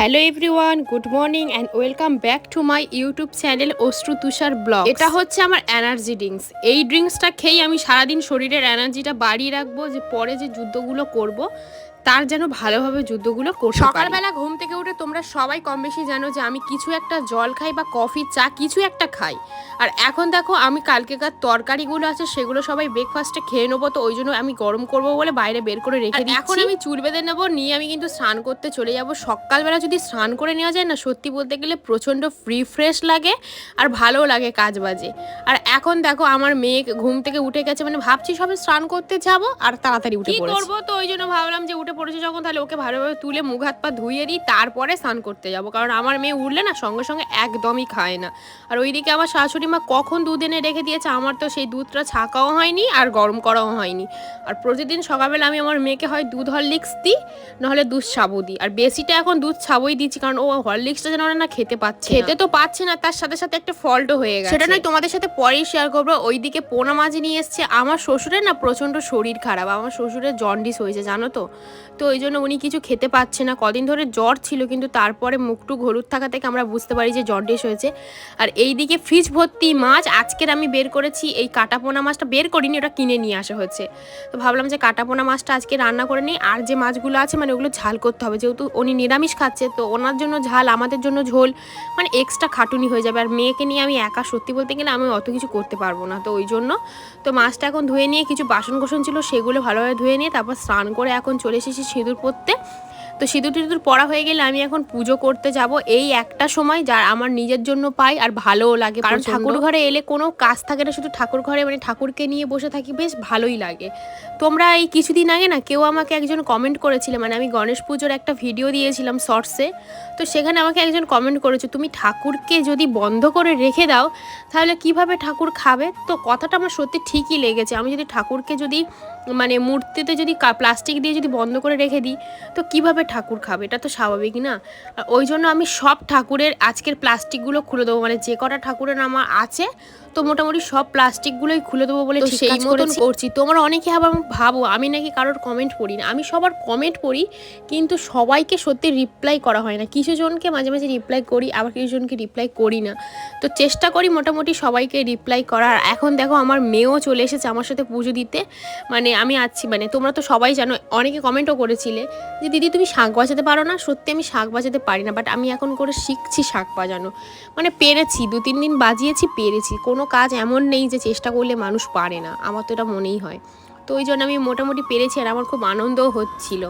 Hello everyone good morning and welcome back to my YouTube channel Ashru Tushar vlog এটা হচ্ছে আমার energy drinks এই ড্রিঙ্কসটা খেয়ে আমি সারাদিন শরীরের এনার্জিটা বাড়িয়ে রাখব, যে পরে যে যুদ্ধগুলো করব তার যেন ভালোভাবে যুদ্ধগুলো করতে সকালবেলা ঘুম থেকে উঠে তোমরা সবাই কম বেশি জানো যে আমি কিছু একটা জল খাই বা কফি চা কিছু একটা খাই। আর এখন দেখো আমি কালকেকার তরকারিগুলো আছে সেগুলো সবাই ব্রেকফাস্টে খেয়ে নেব তো ওই জন্য আমি গরম করব বলে বাইরে বের করে রেখে দিই এখন আমি চুল বেঁধে নেব নিয়ে আমি কিন্তু স্নান করতে চলে যাব। সকালবেলা যদি স্নান করে নেওয়া যায় না সত্যি বলতে গেলে প্রচণ্ড ফ্রি ফ্রেশ লাগে আর ভালোও লাগে কাজ বাজে। আর এখন দেখো আমার মেয়ে ঘুম থেকে উঠে গেছে মানে ভাবছি সবে স্নান করতে যাব আর তাড়াতাড়ি উঠে পড়েছে। করব তো? ওই জন্য ভাবলাম যে উঠে পড়েছে যখন তাহলে ওকে ভালোভাবে তুলে মুখ হাত পা ধুয়ে দিই তারপরে স্নান করতে যাব। কারণ আমার মেয়ে উঠলে না সঙ্গে সঙ্গে একদমই খায় না। আর ওইদিকে আমার শাশুড়ি মা কখন দুধ এনে রেখে দিয়েছে আমার তো সেই দুধটা ছাকাও হয়নি আর গরম করাও হয়নি। আর প্রতিদিন সকালবেলা আমি আমার মেয়েকে হয় দুধ হরলিক্স দিই নাহলে দুধ সাবু দিই। আর বেশিটা এখন দুধ সাবুই দিচ্ছি কারণ ও হরলিক্সটা যেন না খেতে পাচ্ছে খেতে তো পাচ্ছে না তার সাথে সাথে একটা ফল্টও হয়ে গেছে। সেটা নয় তোমাদের সাথে পরেই শেয়ার করব। ওইদিকে পোনা মাছ নিয়ে এসছে। আমার শ্বশুরের না প্রচণ্ড শরীর খারাপ আমার শ্বশুরের জন্ডিস হয়েছে জানো তো? তো ওই জন্য উনি কিছু খেতে পাচ্ছে না। কদিন ধরে জ্বর ছিল, কিন্তু তারপরে মুখটুক হলুদ থাকা থেকে আমরা বুঝতে পারি যে জন্ডিস হয়েছে। আর এইদিকে ফ্রিজ ভর্তি মাছ আজকের আমি বের করেছি, এই কাটাপোনা মাছটা বের করিনি, ওটা কিনে নিয়ে আসা হয়েছে। তো ভাবলাম যে কাটাপোনা মাছটা আজকে রান্না করে নিই, আর যে মাছগুলো আছে মানে ওগুলো ঝাল করতে হবে। যেহেতু উনি নিরামিষ খাচ্ছে, তো ওনার জন্য ঝাল, আমাদের জন্য ঝোল মানে এক্সট্রা খাটুনি হয়ে যাবে। আর মেয়েকে নিয়ে আমি একা, সত্যি বলতে গেলে আমি অত কিছু করতে পারব না। তো ওই জন্য, তো মাছটা এখন ধুয়ে নিয়ে কিছু বাসন কোসন ছিল, সেগুলো ভালোভাবে ধুয়ে নিয়ে তারপর স্নান করে এখন চলে এসেছি সিঁদুর পরতে তো সিঁদুর টিঁদুর পড়া হয়ে গেলে আমি এখন পুজো করতে যাব এই একটা সময় যা আমার নিজের জন্য পাই আর ভালোও লাগে কারণ ঠাকুর ঘরে এলে কোনো কাজ থাকে না শুধু ঠাকুর ঘরে মানে ঠাকুরকে নিয়ে বসে থাকি বেশ ভালোই লাগে। তোমরা এই কিছুদিন আগে না কেউ আমাকে একজন কমেন্ট করেছিলে মানে আমি গণেশ পুজোর একটা ভিডিও দিয়েছিলাম শর্টসে তো সেখানে আমাকে একজন কমেন্ট করেছে তুমি ঠাকুরকে যদি বন্ধ করে রেখে দাও তাহলে কীভাবে ঠাকুর খাবে? তো কথাটা আমার সত্যি ঠিকই লেগেছে আমি যদি ঠাকুরকে যদি মানে মূর্তিতে যদি প্লাস্টিক দিয়ে যদি বন্ধ করে রেখে দিই তো কীভাবে ঠাকুর খাবে, এটা তো স্বাভাবিক না? ওই জন্য আমি সব ঠাকুরের আজকের প্লাস্টিকগুলো খুলে দেবো মানে যে কটা ঠাকুরের আমার আছে তো মোটামুটি সব প্লাস্টিকগুলোই খুলে দেবো বলে সেই মতন করছি। তোমরা অনেকে আবার ভাবো আমি নাকি কারোর কমেন্ট পড়ি না আমি সবার কমেন্ট পড়ি কিন্তু সবাইকে সত্যি রিপ্লাই করা হয় না। কিছু জনকে মাঝে মাঝে রিপ্লাই করি আবার কিছু জনকে রিপ্লাই করি না। তো চেষ্টা করি মোটামুটি সবাইকে রিপ্লাই করার। এখন দেখো আমার মেয়েও চলে এসেছে আমার সাথে পুজো দিতে। মানে আমি আছি মানে তোমরা তো সবাই জানো অনেকে কমেন্টও করেছিলে যে দিদি তুমি শাঁখ বাজাতে পারো না? সত্যি আমি শাঁখ বাজাতে পারি না বাট আমি এখন করে শিখছি শাঁখ বাজানো। মানে পেরেছি দু তিন দিন বাজিয়েছি পেরেছি। কোনো কাজ এমন নেই যে চেষ্টা করলে মানুষ পারে না। আমার তো এটা মনেই হয়। তো ওই জন্য আমি মোটামুটি পেরেছি আর আমার খুব আনন্দও হচ্ছিল।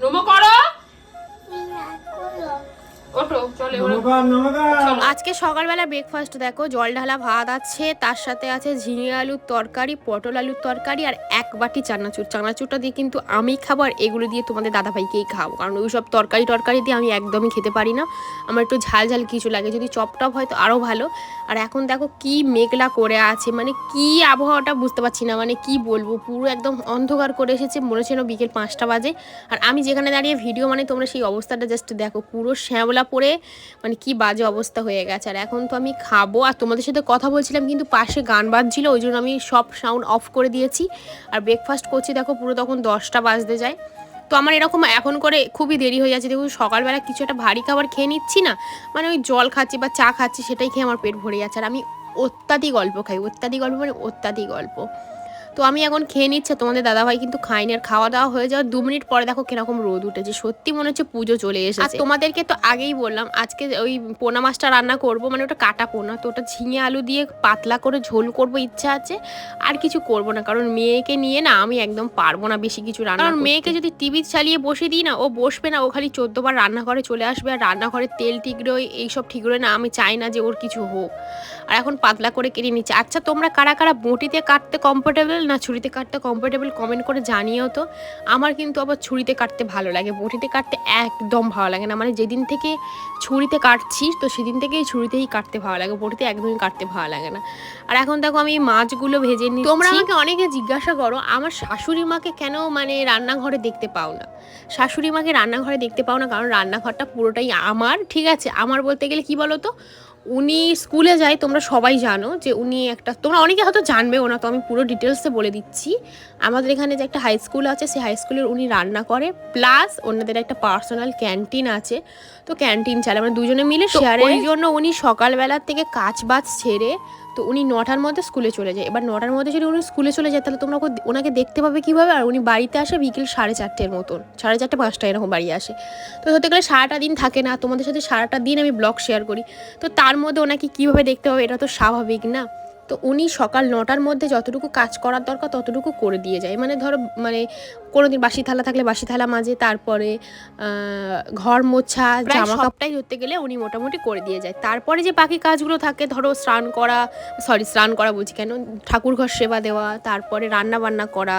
নমো করো। আজকে সকালবেলা ব্রেকফাস্ট দেখো জল ঢালা ভাত আছে তার সাথে আছে ঝিঙে আলুর তরকারি পটল আলুর তরকারি আর এক বাটি চানাচুর। চানাচুরটা দিয়ে কিন্তু আমি খাব আর এগুলো দিয়ে তোমাদের দাদাভাইকেই খাব। কারণ ওই সব তরকারি টরকারি দিয়ে আমি একদমই খেতে পারি না। আমার একটু ঝাল ঝাল কিছু লাগে যদি চপ টপ হয় তো আরও ভালো। আর এখন দেখো কি মেঘলা করে আছে মানে কি আবহাওয়াটা বুঝতে পারছি না মানে কি বলব পুরো একদম অন্ধকার করে এসেছে মনে হচ্ছে বিকেল পাঁচটা বাজে। আর আমি যেখানে দাঁড়িয়ে ভিডিও মানে তোমরা সেই অবস্থাটা জাস্ট দেখো পুরো শ্যাওলা মানে কি বাজে অবস্থা হয়ে গেছে। আর এখন তো আমি খাব। আর তোমাদের সাথে কথা বলছিলাম, কিন্তু পাশে গান বাজছিল, ওই জন্য আমি সব সাউন্ড অফ করে দিয়েছি। আর ব্রেকফাস্ট করছি, দেখো, পুরো তখন দশটা বাজতে যায়। তো আমার এরকম এখন করে খুবই দেরি হয়ে যাচ্ছে। দেখুন সকালবেলা কিছু একটা ভারী খাবার খেয়ে নিচ্ছি না মানে ওই জল খাচ্ছি বা চা খাচ্ছি, সেটাই খেয়ে আমার পেট ভরে যাচ্ছে। আর আমি অত্যাধিক গল্প খাই, অত্যাধিক গল্প মানে অত্যাধিক গল্প তো আমি এখন খেয়ে নিচ্ছে তোমাদের দাদাভাই কিন্তু খাইনি আর খাওয়া দাওয়া হয়ে যাওয়ার দু মিনিট পরে দেখো কীরকম রোদ উঠেছে। সত্যি মনে হচ্ছে পুজো চলে এসেছে। আর তোমাদেরকে তো আগেই বললাম আজকে ওই পোনা মাছটা রান্না করব মানে ওটা কাটা পোনা। তো ওটা ঝিঙে আলু দিয়ে পাতলা করে ঝোল করব ইচ্ছা আছে আর কিছু করব না। কারণ মেয়েকে নিয়ে না আমি একদম পারব না বেশি কিছু রান্না কারণ মেয়েকে যদি টিভি চালিয়ে বসে দিই না ও বসবে না ও খালি চোদ্দবার রান্নাঘরে চলে আসবে আর রান্নাঘরে তেল ঠিকরোয় এইসব ঠিকরোয় না আমি চাই না যে ওর কিছু হোক। আর এখন পাতলা করে কেটে নিচ্ছে। আচ্ছা তোমরা কারা কারা বটিতে কাটতে কমফোর্টেবল না ছুরিতে কাটতে কমফোর্টেবল কমেন্ট করে জানিয়েও তো। আমার কিন্তু আবার ছুরিতে কাটতে ভালো লাগে, বটিতে কাটতে একদম ভালো লাগে না। মানে যেদিন থেকে ছুরিতে কাটছি, তো সেদিন থেকেই ছুরিতেই কাটতে ভালো লাগে, বটিতে একদমই কাটতে ভালো লাগে না। আর এখন দেখো আমি মাছগুলো ভেজে নিই তোমরা আমাকে অনেকে জিজ্ঞাসা করো, আমার শাশুড়ি মাকে কেন মানে রান্নাঘরে দেখতে পাও না? শাশুড়ি মাকে রান্নাঘরে দেখতে পাও না, কারণ রান্নাঘরটা পুরোটাই আমার, ঠিক আছে? আমার বলতে গেলে কি বলো তো উনি স্কুলে যায় তোমরা সবাই জানো যে উনি একটা তোমরা অনেকে হয়তো জানবে না তো আমি পুরো ডিটেলসে বলে দিচ্ছি। আমাদের এখানে যে একটা হাই স্কুল আছে সেই হাই স্কুলের উনি রান্না করে প্লাস ওনাদের একটা পার্সোনাল ক্যান্টিন আছে। তো ক্যান্টিন চালে আমরা দুজনে মিলে শেয়ারের জন্য উনি সকালবেলার থেকে কাজ বাজ ছেড়ে তো উনি নটার মধ্যে স্কুলে চলে যায়। এবার নটার মধ্যে যদি উনি স্কুলে চলে যায়, তাহলে তোমরা ওনাকে দেখতে পাবে কীভাবে? আর উনি বাড়িতে আসে বিকেল সাড়ে চারটের মতন। সাড়ে চারটে পাঁচটা এরকম বাড়ি আসে। তো হতে গেলে সারাটা দিন থাকে না। তোমাদের সাথে সারাটা দিন আমি ব্লগ শেয়ার করি। তো তার মধ্যে ওনাকে কীভাবে দেখতে হবে এটা তো স্বাভাবিক না? তো উনি সকাল নটার মধ্যে যতটুকু কাজ করার দরকার, ততটুকু করে দিয়ে যায়। মানে ধরো মানে কোনো দিন বাসি থালা থাকলে বাসি থালা মাঝে তারপরে ঘর মোছা জামা কাপড়টাই ধরতে গেলে উনি মোটামুটি করে দিয়ে যায়। তারপরে যে বাকি কাজগুলো থাকে ধরো স্নান করা সরি স্নান করা বলছি কেন? ঠাকুর ঘর সেবা দেওয়া তারপরে রান্না বান্না করা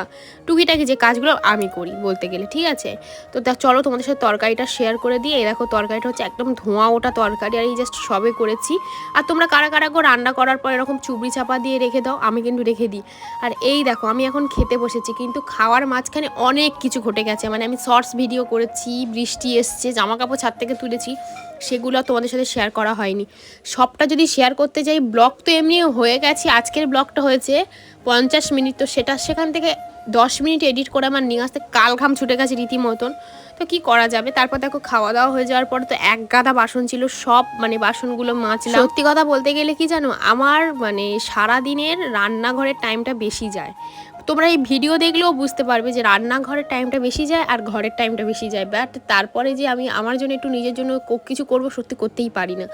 টুকিটাকি যে কাজগুলো আমি করি বলতে গেলে ঠিক আছে? তো চলো তোমাদের সাথে তরকারিটা শেয়ার করে দিয়ে এই দেখো তরকারিটা হচ্ছে একদম ধোঁয়া ওটা তরকারি আর এই জাস্ট সবে করেছি। আর তোমরা কারা কারা গো রান্না করার পর এরকম চুবড়ি চাপা দিয়ে রেখে দাও আমি কিন্তু রেখে দিই। আর এই দেখো আমি এখন খেতে বসেছি কিন্তু খাওয়ার মাঝখানে অনেক কিছু ঘটে গেছে। মানে আমি শর্টস ভিডিও করেছি বৃষ্টি এসছে জামা কাপড় ছাদ থেকে তুলেছি সেগুলো তোমাদের সাথে শেয়ার করা হয়নি। সবটা যদি শেয়ার করতে যাই ব্লগ তো এমনি হয়ে গেছে আজকের ব্লগটা হয়েছে পঞ্চাশ মিনিট তো সেটা সেখান থেকে দশ মিনিট এডিট করে আমার নিয়ে আসতে কাল ঘাম ছুটে গেছে রীতিমতন। তো কি করা যাবে? তারপর দেখো খাওয়া দাওয়া হয়ে যাওয়ার পর তো এক গাদা বাসন ছিল সব মানে বাসনগুলো মাজলাম। সত্যি কথা বলতে গেলে কি জানো? আমার মানে সারা দিনের রান্নাঘরের টাইমটা বেশি যায়। তোমরা এই ভিডিও দেখলেও বুঝতে পারবে যে রান্নাঘরের টাইমটা বেশি যায় আর ঘরের টাইমটা বেশি যায়। বাট তারপরে যে আমি আমার জন্য একটু নিজের জন্য কিছু করব সত্যি করতেই পারি না।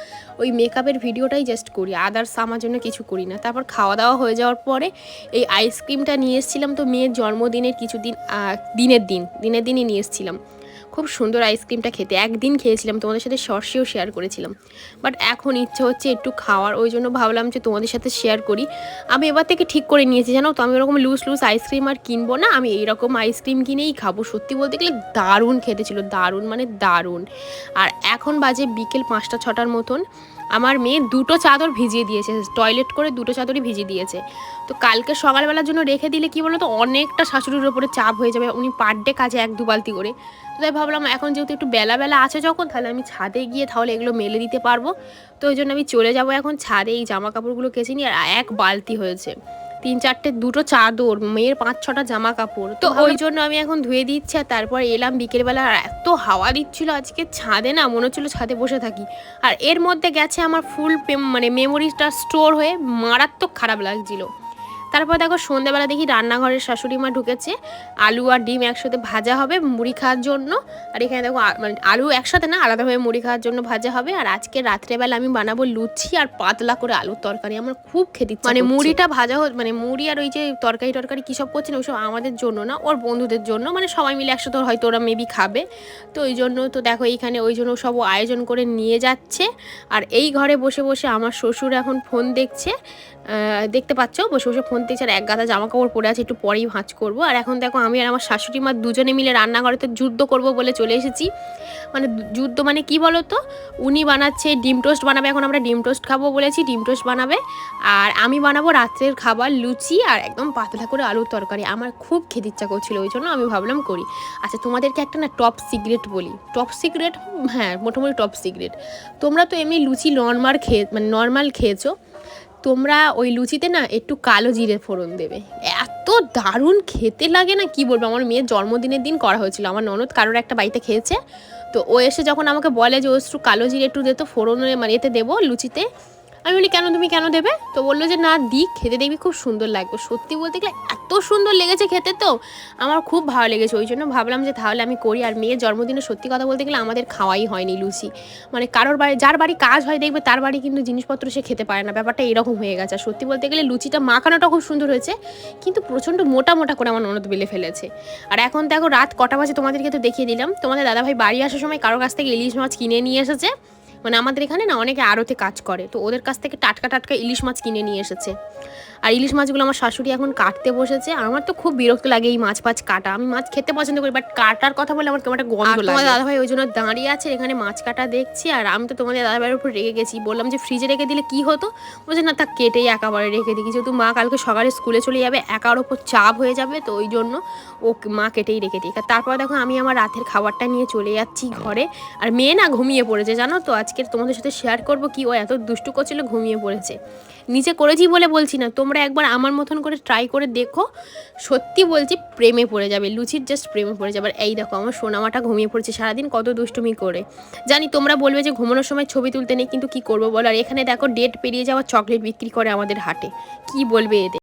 ওই মেকআপের ভিডিওটাই জাস্ট করি আদার্স আমার জন্য কিছু করি না। তারপর খাওয়া দাওয়া হয়ে যাওয়ার পরে এই আইসক্রিমটা নিয়ে এসেছিলাম তো মেয়ের জন্মদিনের কিছু দিন দিনের দিন, দিনের দিনই নিয়ে এসেছিলাম। খুব সুন্দর আইসক্রিমটা খেতে। একদিন খেয়েছিলাম, তোমাদের সাথে সর্ষেও শেয়ার করেছিলাম। বাট এখন ইচ্ছে হচ্ছে একটু খাওয়ার, ওই জন্য ভাবলাম যে তোমাদের সাথে শেয়ার করি। আমি এবার থেকে ঠিক করে নিয়েছি, জানো তো? আমি ওরকম লুজ লুজ আইসক্রিম আর কিনবো না, আমি এইরকম আইসক্রিম কিনেই খাব। সত্যি বলতে গেলে দারুণ খেতে ছিল, দারুণ মানে দারুণ। আর এখন বাজে বিকেল পাঁচটা ছটার মতন। আমার মেয়ে দুটো চাদর ভিজিয়ে দিয়েছে টয়লেট করে দুটো চাদরই ভিজিয়ে দিয়েছে। তো কালকে সকালবেলার জন্য রেখে দিলে কি বলো তো অনেকটা শাশুড়ির ওপরে চাপ হয়ে যাবে, উনি পার ডে কাজে এক দু বালতি করে। তো তাই ভাবলাম এখন যেহেতু একটু বেলা বেলা আছে যখন তাহলে আমি ছাদে গিয়ে তাহলে এগুলো মেলে দিতে পারব। তো ওই জন্য আমি চলে যাব এখন ছাদে এই জামা কাপড়গুলো কেচে নিই আর এক বালতি হয়েছে। তিন চারটে দুটো চাদর মেয়ের পাঁচ ছটা জামা কাপড় তো ওই জন্য আমি এখন ধুয়ে দিচ্ছি আর তারপর এলাম বিকেলবেলা আর এত হাওয়া দিচ্ছিল আজকে ছাদে না মনে হচ্ছিল ছাদে বসে থাকি। আর এর মধ্যে গেছে আমার ফুল মানে মেমোরিটা স্টোর হয়ে মারাত্মক খারাপ লাগছিল। তারপর দেখো সন্ধ্যেবেলা দেখি রান্নাঘরের শাশুড়ি মা ঢুকেছে। আলু আর ডিম একসাথে ভাজা হবে মুড়ি খাওয়ার জন্য। আর এখানে দেখো মানে আলু একসাথে না আলাদাভাবে মুড়ি খাওয়ার জন্য ভাজা হবে। আর আজকে রাত্রেবেলা আমি বানাবো লুচি আর পাতলা করে আলুর তরকারি। আমার খুব খেতে মানে মুড়িটা ভাজা হো- মানে মুড়ি আর ওই যে তরকারি টরকারি কী সব করছে না ওইসব আমাদের জন্য না ওর বন্ধুদের জন্য। মানে সবাই মিলে একসাথে হয়তো ওরা মেবি খাবে। তো ওই জন্য তো দেখো এইখানে ওই জন্য সব আয়োজন করে নিয়ে যাচ্ছে। আর এই ঘরে বসে বসে আমার শ্বশুর এখন ফোন দেখছে। দেখতে পাচ্ছ? বসে বসে ফোন দেখছে আর এক গাদা জামা কাপড় পরে আছে, একটু পরেই ভাঁজ করব। আর এখন দেখো, আমি আর আমার শাশুড়ি মা দুজনে মিলে রান্নাঘরে তো যুদ্ধ করব বলে চলে এসেছি। মানে যুদ্ধ মানে কি বলো তো উনি বানাচ্ছে, ডিম টোস্ট বানাবে, এখন আমরা ডিম টোস্ট খাব বলেছি, ডিম টোস্ট বানাবে। আর আমি বানাবো রাত্রের খাবার, লুচি আর একদম পাতলা করে আলুর তরকারি। আমার খুব খেতে ইচ্ছা করছিল, ওই জন্য আমি ভাবলাম করি। আচ্ছা তোমাদেরকে একটা না টপ সিক্রেট বলি। টপ সিক্রেট হ্যাঁ মোটামুটি টপ সিক্রেট তোমরা তো এমনি লুচি নর্মাল খেয়ে মানে নর্মাল খেয়েছো। তোমরা ওই লুচিতে না একটু কালো জিরে ফোড়ন দেবে। এত দারুণ খেতে লাগে না, কি বলব? আমার মেয়ের জন্মদিনের দিন করা হয়েছিল। আমার ননদ কারোর একটা বাড়িতে খেয়েছে। তো ও এসে যখন আমাকে বলে যে ও একটু কালো জিরে একটু দে তো ফোড়নে মানে এতে দেবো লুচিতে। আমি বলি, কেন তুমি কেন দেবে? তো বলল যে, না দি খেতে দেখবি খুব সুন্দর লাগবে। সত্যি বলতে গেলে এত সুন্দর লেগেছে খেতে তো, আমার খুব ভালো লেগেছে। ওই জন্য ভাবলাম যে, তাহলে আমি করি। আর মেয়ের জন্মদিনে সত্যি কথা বলতে গেলে আমাদের খাওয়াই হয়নি লুচি। মানে কারোর বাড়ি, যার বাড়ি কাজ হয়, দেখবে তার বাড়ি কিন্তু জিনিসপত্র সে খেতে পারে না। ব্যাপারটা এরকম হয়ে গেছে। আর সত্যি বলতে গেলে লুচিটা মাখানোটা খুব সুন্দর হয়েছে, কিন্তু প্রচণ্ড মোটা মোটা করে আমার ননদ বেলে ফেলেছে। আর এখন দেখো, রাত কটা বাজে তোমাদেরকে তো দেখিয়ে দিলাম। তোমাদের দাদাভাই বাড়ি আসার সময় কারোর কাছ থেকে ইলিশ মাছ কিনে নিয়ে এসেছে। মানে আমাদের এখানে না অনেকে আড়তে কাজ করে তো ওদের কাছ থেকে টাটকা টাটকা ইলিশ মাছ কিনে নিয়ে এসেছে। আর ইলিশ মাছগুলো আমার শাশুড়ি এখন কাটতে বসেছে আমার তো খুব বিরক্ত লাগে এই মাছ ফাছ কাটা। আমি মাছ খেতে পছন্দ করি বাট কাটার কথা বলে আমার কেমন একটা গন্ধ লাগে তোমাদের দাদাভাই ওই জন্য দাঁড়িয়ে আছে এখানে মাছ কাটা দেখছি আর আমি তো তোমাদের দাদাভাইয়ের উপর রেগে গেছি। বললাম যে ফ্রিজে রেখে দিলে কি হতো? বলছে না তা কেটেই একেবারে রেখে দিই। যেহেতু মা কালকে সকালে স্কুলে চলে যাবে একার ওপর চাপ হয়ে যাবে তো ওই জন্য ও মা কেটেই রেখে দিই। তারপর দেখো আমি আমার রাতের খাবারটা নিয়ে চলে যাচ্ছি ঘরে আর মেয়ে না ঘুমিয়ে পড়েছে জানো তো? আজকে তোমাদের সাথে শেয়ার করব কি ও এত দুষ্টু করছিল ঘুমিয়ে পড়েছে। নিচে করেছি বলে বলছি না, তোমরা একবার আমার মতন করে ট্রাই করে দেখো। সত্যি বলছি প্রেমে পড়ে যাবে, লুচির জাস্ট প্রেমে পড়ে যাবে। আর এই দেখো, আমার সোনামাটা ঘুমিয়ে পড়েছে সারাদিন কত দুষ্টুমি করে। জানি তোমরা বলবে যে ঘুমানোর সময় ছবি তুলতে নেই, কিন্তু কি করব বলো? আর এখানে দেখো ডেট পেরিয়ে যাওয়া চকলেট বিক্রি করে আমাদের হাটে। কি বলবে এদের?